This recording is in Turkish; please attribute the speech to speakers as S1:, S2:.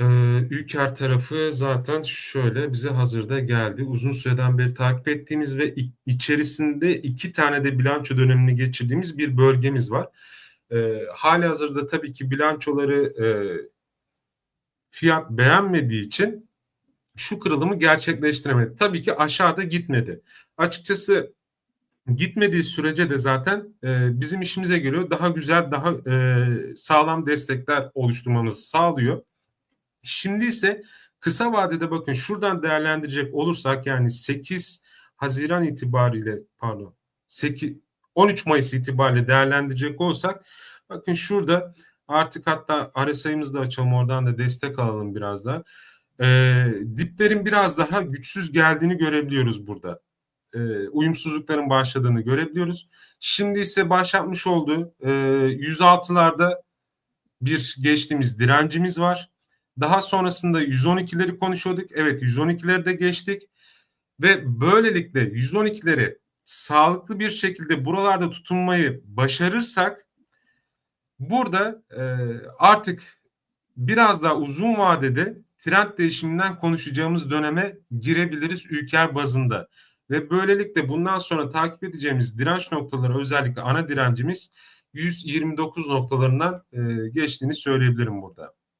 S1: Eee, Ülker tarafı zaten şöyle bize hazırda geldi. Uzun süreden beri takip ettiğimiz ve içerisinde 2 tane de bilanço dönemini geçirdiğimiz bir bölgemiz var. Eee, hâlihazırda tabii ki bilançoları, eee, fiyat beğenmediği için şu kırılımı gerçekleştiremedi. Tabii ki aşağıda gitmedi. Açıkçası gitmediği sürece de zaten, eee, bizim işimize geliyor. Daha güzel, daha, eee, sağlam destekler oluşturmamızı sağlıyor. Şimdi ise kısa vadede bakın şuradan değerlendirecek olursak yani 8 Haziran itibariyle pardon seki 13 Mayıs itibariyle değerlendirecek olursak bakın şurada artık hatta RSI'mızı da açalım oradan da destek alalım biraz da. Eee, diplerin biraz daha güçsüz geldiğini görebiliyoruz burada. Eee, uyumsuzlukların başladığını görebiliyoruz. Şimdi ise başlatmış olduğu, eee, 106'larda bir geçtiğimiz direncimiz var. Daha sonrasında 112'leri konuşuyorduk. Evet 112'leri de geçtik ve böylelikle 112'leri sağlıklı bir şekilde buralarda tutunmayı başarırsak burada, eee, artık biraz daha uzun vadede trend değişiminden konuşacağımız döneme girebiliriz Ülker bazında ve böylelikle bundan sonra takip edeceğimiz direnç noktaları özellikle ana direncimiz 129 noktalarından, eee, geçtiğini söyleyebilirim burada.